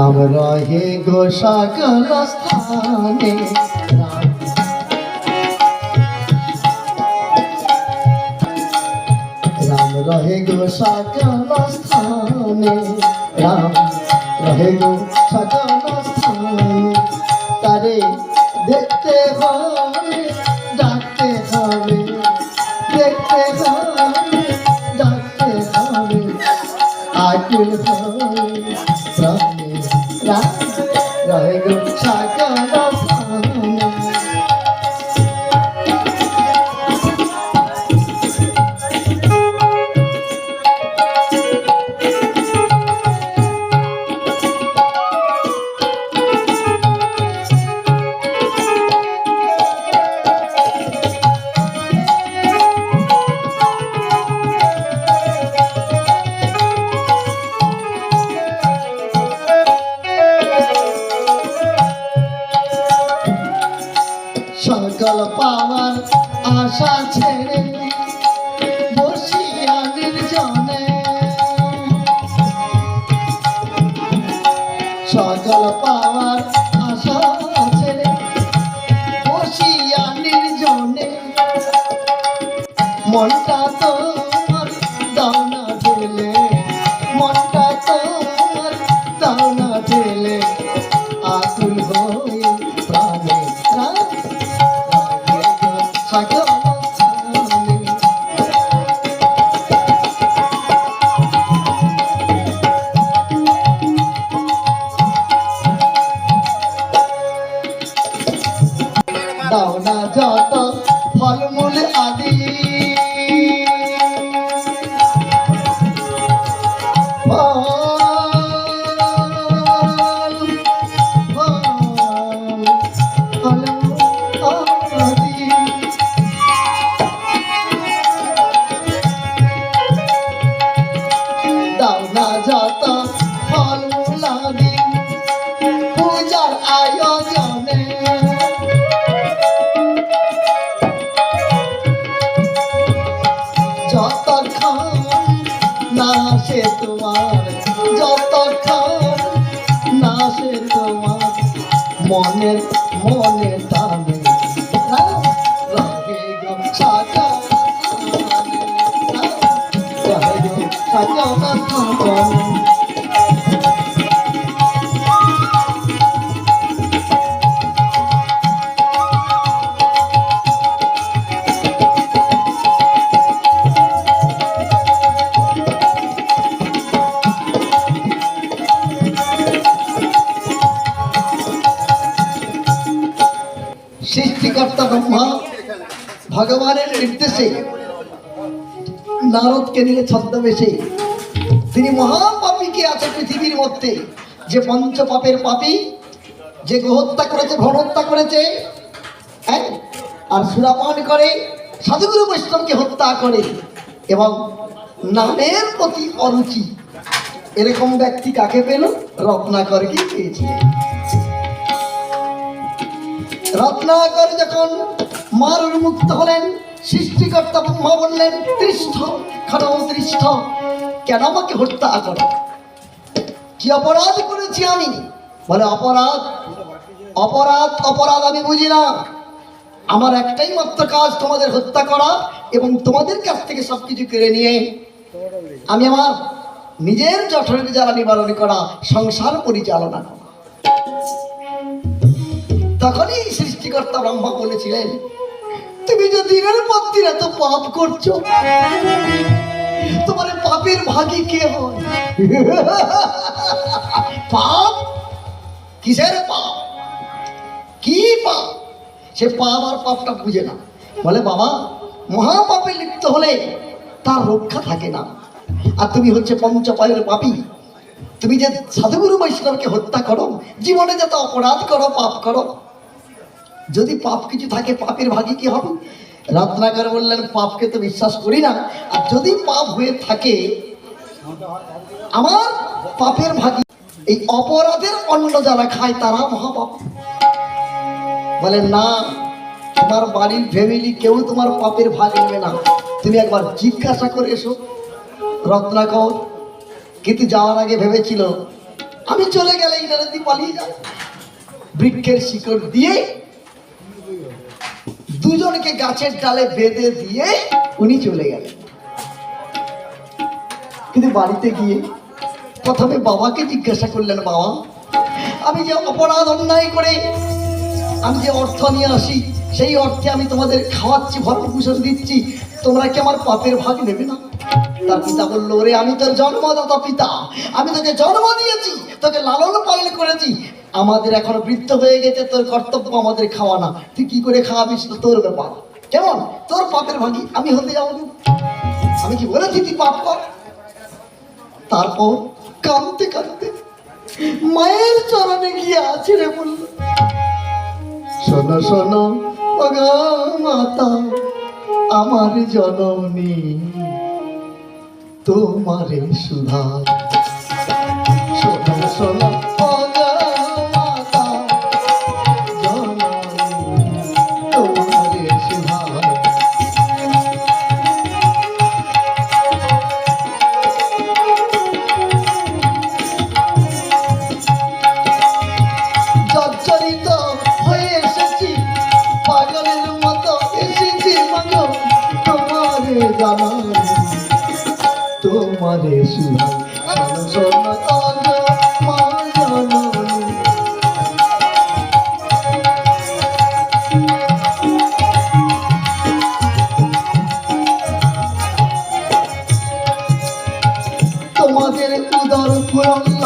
রাম রহে গো সকল স্থানে। রাম রহে গো সকল স্থানে। রাম রহে গো সকল স্থানে। তারে দেখতে হবে, ডাকতে হবে। দেখতে হবে, ডাকতে হবে। আকুল হবে সকল সে তোমার যতক্ষণ না সে তোমার মনের মনে টানে নির্দেশে নারদকে নিয়ে ছদ্মবেশে। তিনি মহাপাপীকে আছে পৃথিবীর মধ্যে? যে পঞ্চ পাপের পাপী, যে গোহত্যা করেছে ভ্রণহত্যা করেছে হ্যাঁ? আর সুরাপান করে, সাধুগুরু বৈষ্ণবকে হত্যা করে এবং নামের প্রতি অরুচি। এরকম ব্যক্তি কাকে পেল? রত্নাকরকে পেয়েছিলেন রত্নাকর যখন মার উন্মুক্ত হলেন সৃষ্টিকর্তা ব্রহ্মা বললেন, তৃষ্ঠ খানম তৃষ্ঠ, কেন আমাকে হত্যা করো? কি অপরাধ করেছি আমি? বলে, অপরাধ অপরাধ অপরাধ আমি বুঝি না আমার একটাই মাত্র কাজ তোমাদের হত্যা করা এবং তোমাদের কাছ থেকে সবকিছু কেড়ে নিয়ে আমি আমার নিজের জঠরের জ্বালা নিবারণ করা, সংসার পরিচালনা করা। তখনই সৃষ্টিকর্তা ব্রহ্মা বলেছিলেন তুমি যে দিনের পর এত পাপ করছ? তোমার পাপের ভাগী কে হয়? পাপ? কিসের পাপ? কি পাপ? সে পাপ আর পাপটা বুঝে না। বলে, বাবা, মহাপাপে লিপ্ত হলে তার রক্ষা থাকে না। আর তুমি হচ্ছে পঞ্চপায়ের পাপী। তুমি যে সাধুগুরু বৈষ্ণবকে হত্যা করো, জীবনে যত অপরাধ করো, পাপ করো যদি পাপ কিছু থাকে, পাপের ভাগে কি হবে? রত্নাকর বললেন, পাপকে তো বিশ্বাস করি না। আর যদি পাপ হয়ে থাকে, আমার পাপের ভাগী এই অপরাধের অন্ন যারা খায়, তারা মহাপাপ। বলে, না, তোমার বাড়ির ফ্যামিলি কেউ তোমার পাপের ভাগ নেবে না। তুমি একবার জিজ্ঞাসা করে এসো। রত্নাকর কিন্তু যাওয়ার আগে ভেবেছিল, আমি চলে গেলে ইনারাদি পালিয়ে যায় বৃক্ষের শিকড় দিয়ে দুজনকে গাছের ডালে বেঁধে দিয়ে উনি চলে গেলেন। কিন্তু বাড়িতে গিয়ে প্রথমে বাবাকে জিজ্ঞাসা করলেন, বাবা, আমি যে অপরাধ অন্যায় করে আমি যে অর্থ নিয়ে আসি, সেই অর্থে আমি তোমাদের খাওয়াচ্ছি ভরণ পোষণ দিচ্ছি, তোমরা কি আমার পাপের ভাগ নেবে না? তার পিতা বলল রে আমি তোর জন্মদাতা পিতা। আমি তোকে জন্ম দিয়েছি, তোকে লালন পালন করেছি আমাদের এখন বৃদ্ধ হয়ে গেছে, তোর কর্তব্য আমাদের খাওয়া না। তুই কি করে খাওয়াবি সেটা তোর ব্যাপার। কেমন? তোর পাপের ভাগি, আমি হতে যাব আমি কি বলেছি তুই পাপ কর? তারপর কাঁদতে কাঁদতে মায়ের চরণে গিয়ে আছে রে বলল শোনো শোনো মাতা, আমার জননী, তোমারে সুধা শোনো শোনো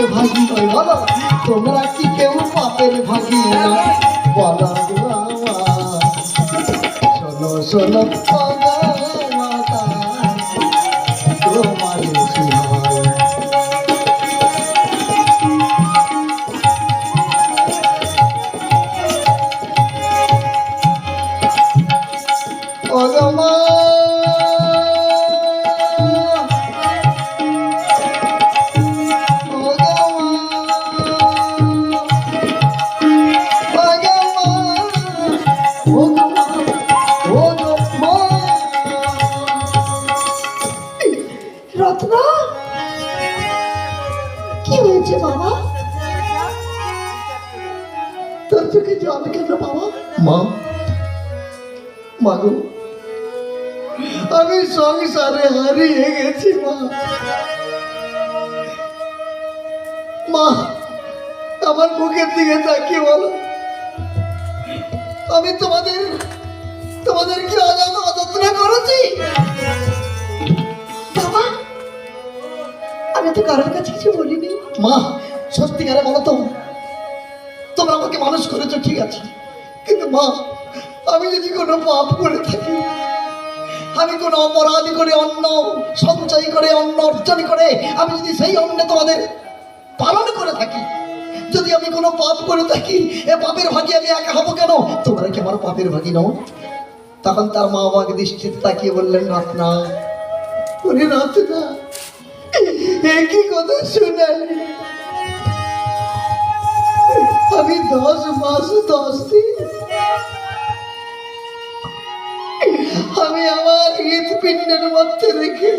পাপের ভাগি? বলো তোমরা কি কেউ পাপের ভাগি বলো শোনো শোনো তোমার রত্না? কি হয়েছে বাবা? তোর চোখে জল বাবা? মা মাগো আমি সংসারে হারিয়ে গেছি, মা। মা, আমার মুখের দিকে তাকিয়ে বলো। আমি তোমাদের তোমাদের কি অজাত অযত্ন করেছি আমি তো কারোর কাছে কিছু বলিনি। মা, সত্যিকারে বলো তো, তোমরা আমাকে মানুষ করেছ, ঠিক আছে। কিন্তু মা, আমি যদি কোনো পাপ করে থাকি, আমি কোনো অপরাধী করে অন্ন সঞ্চয় করে অন্ন অর্জন করে, আমি যদি সেই অন্নে তোমাদের পালন করে থাকি যদি আমি কোনো পাপ করে থাকি, এ পাপের ভাগি আমি একা হব কেন? তোমরা কি আমার পাপের ভাগি নও? তখন তার মা আমাকে দৃষ্টিতে তাকিয়ে বললেন রত্না ওরে রত্না একই কথা শুনালি আমি দশ মাস দশ দিন আমি আমার হৃদপিণ্ডের মধ্যে রেখে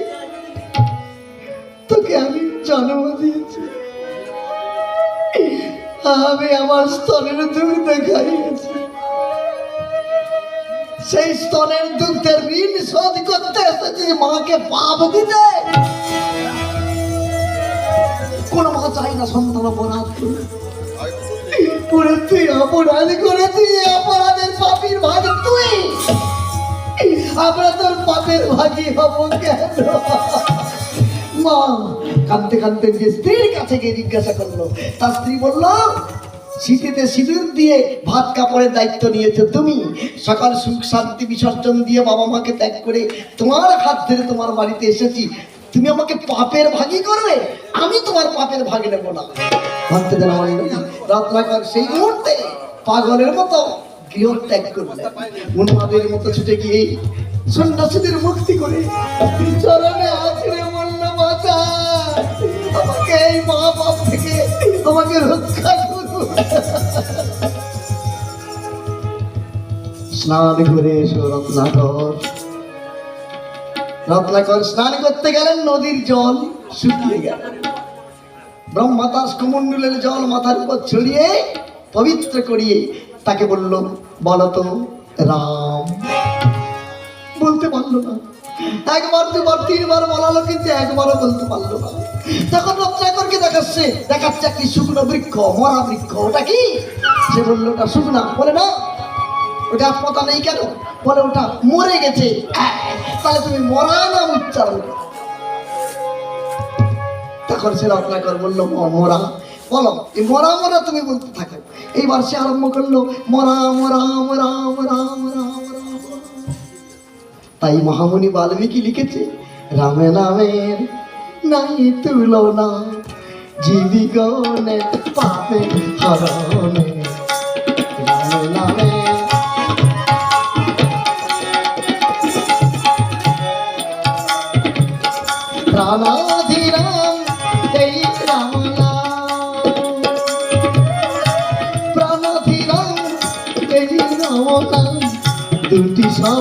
তোকে আমি জন্ম দিয়েছি। আমি আমার স্তনের দুধ খাইয়েছি। সেই স্তনের দুগ্ধের ঋণ শোধ করতে এসেছি, মাকে পাপ দিতে। কোন মা চাই না সন্তান অপরাধ। পুরো তুই অপরাধ করে তুই অপরাধের পাপির ভাগ তুই। আমরা তোর পাপের ভাগি হব কেন? মা কাঁদতে কাঁদতে যে স্ত্রীর কাছে গিয়ে জিজ্ঞাসা করল, তার স্ত্রী বলল, শীতেতে সিঁদুর দিয়ে ভাত কাপড়ের দায়িত্ব নিয়েছো তুমি। সকাল সুখ শান্তি বিসর্জন দিয়ে বাবা মাকে ত্যাগ করে তোমার হাত ধরে তোমার বাড়িতে এসেছি। তুমি আমাকে পাপের ভাগই করবে, আমি তোমার পাপের ভাগ নেব না। ভাবতে দেন আমার সেই মুহূর্তে পাগলের মতো গৃহ ত্যাগ করলেন উন্মাদের মতো ছুটে গিয়ে সন্ন্যাসীদের মুক্তি করে চরণে এই মহাপাপ থেকে আমাকে রক্ষা স্নান করে এসো রত্নাকর রত্নাকর স্নান করতে গেলেন নদীর জল শুকিয়ে গেল। ব্রহ্মাতাস কুমণ্ডলের জল মাথার উপর ছড়িয়ে পবিত্র করিয়ে তাকে বলল বলতো রাম। বলতে পারল না। একবার, দুবার, তিনবার বলালো কিন্তু একবারও বলতে পারল না। তখন রত্নাকরকে দেখাচ্ছে দেখাচ্ছে একটি শুকনো বৃক্ষ, মরা বৃক্ষ। ওটা কি? সে বলল, ওটা শুকনা বলে, না, ওটা পাতা নেই কেন? বলে, ওটা মরে গেছে। তাহলে তুমি মরা নাম উচ্চারণ? তখন সে রত্নাকর বলল মরা। বলো, এই মরা মরা তুমি বলতে থাকো। এইবার সে আরম্ভ করল মরা মরা মরা মরা মরা। তাই মহামণি বাল্মীকি লিখেছে রামে নামের নাই তুলনা জীবিগণে পাপে হরণে। রামে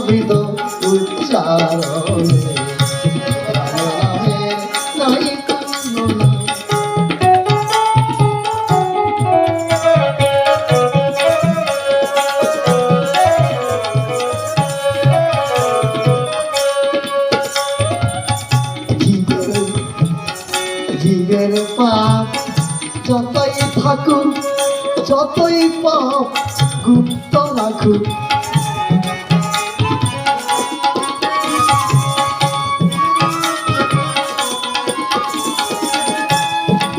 শব্দ উচ্চারণে। জীবের পাপ যতই থাকুক যতই পাপ গুপ্ত রাখুক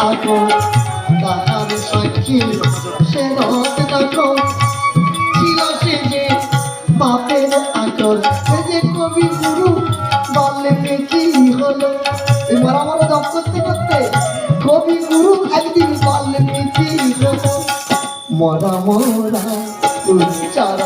পাপের তাহার সাক্ষী সে রতে না ছিল সে যে পাপের আগর সে যে কবি গুরু বললে কি হলো এবার আমরা জব করতে করতে কবি গুরু একদিন বললে কি হলো মরা মরা উচ্চারণে